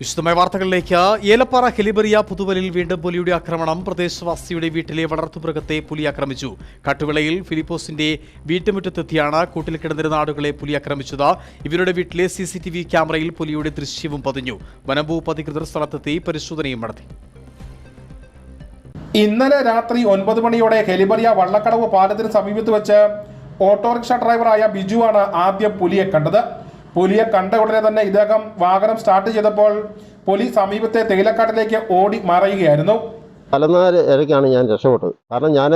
വിശദമായ വാർത്തകളിലേക്ക്. ഏലപ്പാറ ഹെലിബറിയ പുതുവലിൽ വീണ്ടും പുലിയുടെ ആക്രമണം. പ്രദേശവാസിയുടെ വീട്ടിലെ വളർത്തുമൃഗത്തെ പുലി ആക്രമിച്ചു. കട്ടുവിളയിൽ ഫിലിപ്പോസിന്റെ വീട്ടുമുറ്റത്തെത്തിയാണ് കൂട്ടിൽ കിടന്നിരുന്ന ആടുകളെ പുലി ആക്രമിച്ചത്. ഇവരുടെ വീട്ടിലെ സി ക്യാമറയിൽ പുലിയുടെ ദൃശ്യവും പതിഞ്ഞു. വനംവകുപ്പ് അധികൃതർ സ്ഥലത്തെത്തി പരിശോധനയും നടത്തി. ഇന്നലെ രാത്രി ഒൻപത് മണിയോടെ ഹെലിബറിയ വള്ളക്കടവ് പാലത്തിന് സമീപത്ത് വെച്ച് ഓട്ടോറിക്ഷ ഡ്രൈവറായ ബിജുവാണ് ആദ്യം പുലിയെ കണ്ടത്. പുലിയെ കണ്ട ഉടനെ തന്നെ ഇദ്ദേഹം വാഹനം സ്റ്റാർട്ട് ചെയ്തപ്പോൾ പുലി സമീപത്തെ തേയിലക്കാട്ടിലേക്ക് ഓടി മറയുകയായിരുന്നു. തലനാല് ഇരയ്ക്കാണ് ഞാൻ രക്ഷപ്പെട്ടത്. കാരണം ഞാൻ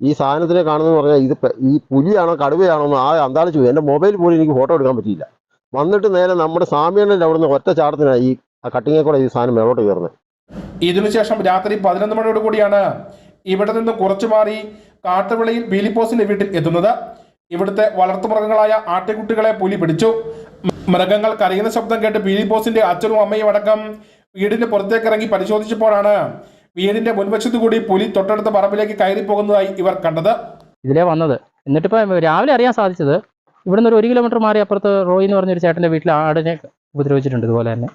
ഈ സാധനത്തിനെ കാണുന്നത് പറഞ്ഞാൽ ഇത് ഈ പുലിയാണോ കടുവയാണോ എന്ന് ആ അന്താളിച്ചു പോയി. എന്റെ മൊബൈൽ പോലും എനിക്ക് ഫോട്ടോ എടുക്കാൻ പറ്റിയില്ല. വന്നിട്ട് നേരെ നമ്മുടെ സാമ്യണ്ണന്റെ അവിടുന്ന് ഒറ്റ ചാടത്തിനാണ് ഈ ആ കട്ടിങ്ങെ കൂടെ ഈ സാധനം മേളോട്ട് കയറുന്നത്. ഇതിനുശേഷം രാത്രി പതിനൊന്ന് മണിയോട് കൂടിയാണ് ഇവിടെ നിന്ന് കുറച്ചു മാറി കാട്ടുവിളയിൽ ബീലിപ്പോസിന്റെ വീട്ടിൽ എത്തുന്നത്. ഇവിടുത്തെ വളർത്തുമൃഗങ്ങളായ ആട്ടിക്കുട്ടികളെ പുലി പിടിച്ചു. മൃഗങ്ങൾ കരയുന്ന ശബ്ദം കേട്ട് ബീലിപ്പോസിന്റെ അച്ഛനും അമ്മയും അടക്കം വീടിന്റെ പുറത്തേക്ക് ഇറങ്ങി പരിശോധിച്ചപ്പോഴാണ് വീടിന്റെ മുൻവശത്തു കൂടി പുലി തൊട്ടടുത്ത പറമ്പിലേക്ക് കയറി പോകുന്നതായി ഇവർ കണ്ടത്. ഇതിലേ വന്നത്. എന്നിട്ടിപ്പോൾ രാവിലെ അറിയാൻ സാധിച്ചത് ഇവിടുന്ന് ഒരു ഒരു കിലോമീറ്റർ മാറി അപ്പുറത്ത് റോയി എന്ന് പറഞ്ഞൊരു ചേട്ടന്റെ വീട്ടിൽ ആടിനെ ഉപദ്രവിച്ചിട്ടുണ്ട് ഇതുപോലെ തന്നെ.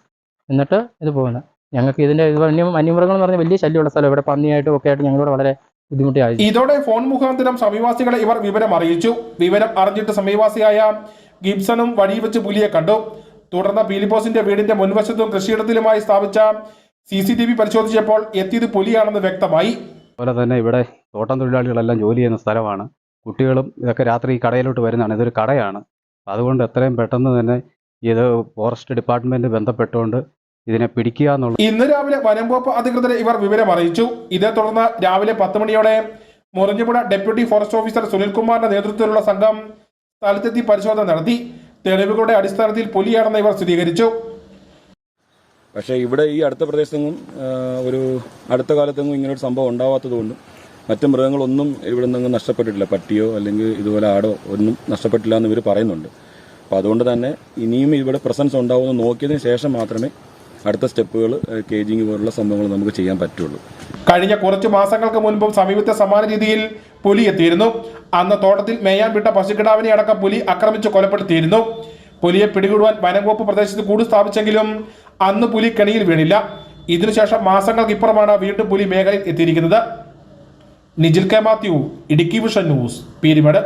എന്നിട്ട് ഇത് പോകുന്നത് ഞങ്ങൾക്ക് ഇതിന്റെ ഇത് വന്യ വന്യമൃഗങ്ങൾ എന്ന് പറഞ്ഞാൽ വലിയ ശല്യമുള്ള സ്ഥലം. ഇവിടെ പന്നിയായിട്ടും ഒക്കെ ആയിട്ട് ഞങ്ങളോട് വളരെ ബുദ്ധിമുട്ടിയായി ഇതോടെ ഫോൺ മുഖാന്തരം സമീപവാസികളെ ഇവർ വിവരം അറിയിച്ചു. വിവരം അറിഞ്ഞിട്ട് സമീപവാസിയായ ഗിബ്സണും വഴി വെച്ച് പുലിയെ കണ്ടു. തുടർന്ന് ബീലിപ്പോസിന്റെ വീടിന്റെ മുൻവശത്തും കൃഷിയിടത്തിലുമായി സ്ഥാപിച്ച സി സി ടി വി പരിശോധിച്ചപ്പോൾ എത്തിയത് പുലിയാണെന്ന് വ്യക്തമായി. അതുപോലെ തന്നെ ഇവിടെ തോട്ടം തൊഴിലാളികളെല്ലാം ജോലി ചെയ്യുന്ന സ്ഥലമാണ്. കുട്ടികളും ഇതൊക്കെ രാത്രി കടയിലോട്ട് വരുന്നതാണ്. ഇതൊരു കടയാണ്. അതുകൊണ്ട് എത്രയും പെട്ടെന്ന് തന്നെ ഇത് ഫോറസ്റ്റ് ഡിപ്പാർട്ട്മെന്റ് ബന്ധപ്പെട്ടുകൊണ്ട് ഇതിനെ പിടിക്കുക എന്നുള്ളത് ഇന്ന് രാവിലെ വനം വകുപ്പ് അധികൃതരെ ഇവർ വിവരം അറിയിച്ചു. ഇതേ തുടർന്ന് രാവിലെ പത്ത് മണിയോടെ മുറിഞ്ഞുപുഴ ഡെപ്യൂട്ടി ഫോറസ്റ്റ് ഓഫീസർ സുനിൽകുമാറിന്റെ നേതൃത്വത്തിലുള്ള സംഘം സ്ഥലത്തെത്തി പരിശോധന നടത്തി. തെളിവുകളുടെ അടിസ്ഥാനത്തിൽ പുലിയാണെന്ന് ഇവർ സ്ഥിരീകരിച്ചു. പക്ഷേ ഇവിടെ ഈ അടുത്ത പ്രദേശത്തെങ്ങും ഒരു അടുത്ത കാലത്തെങ്ങും ഇങ്ങനൊരു സംഭവം ഉണ്ടാവാത്തതുകൊണ്ടും മറ്റു മൃഗങ്ങളൊന്നും ഇവിടെ നിന്നും നഷ്ടപ്പെട്ടിട്ടില്ല. പട്ടിയോ അല്ലെങ്കിൽ ഇതുപോലെ ആടോ ഒന്നും നഷ്ടപ്പെട്ടില്ല എന്ന് ഇവർ പറയുന്നുണ്ട്. അപ്പോൾ അതുകൊണ്ട് തന്നെ ഇനിയും ഇവിടെ പ്രസൻസ് ഉണ്ടാവുമെന്ന് നോക്കിയതിന് ശേഷം മാത്രമേ അടുത്ത സ്റ്റെപ്പുകൾ കേജിങ് പോലുള്ള സംഭവങ്ങൾ നമുക്ക് ചെയ്യാൻ പറ്റുള്ളൂ. കഴിഞ്ഞ കുറച്ച് മാസങ്ങൾക്ക് മുൻപും സമീപത്തെ സമാന രീതിയിൽ പുലി എത്തിയിരുന്നു. അന്ന് തോട്ടത്തിൽ മേയാൻ വിട്ട പശുക്കിടാവിനെ അടക്കം പുലി ആക്രമിച്ച് കൊലപ്പെടുത്തിയിരുന്നു. പുലിയെ പിടികൂടുവാൻ വനംവകുപ്പ് പ്രദേശത്ത് കൂട് സ്ഥാപിച്ചെങ്കിലും അന്ന് പുലി കെണിയിൽ വീണില്ല. ഇതിനുശേഷം മാസങ്ങൾക്ക് ഇപ്പുറമാണ് വീണ്ടും പുലി മേഖലയിൽ എത്തിയിരിക്കുന്നത്. Nijil K Mathew Idukki vision news Peermade.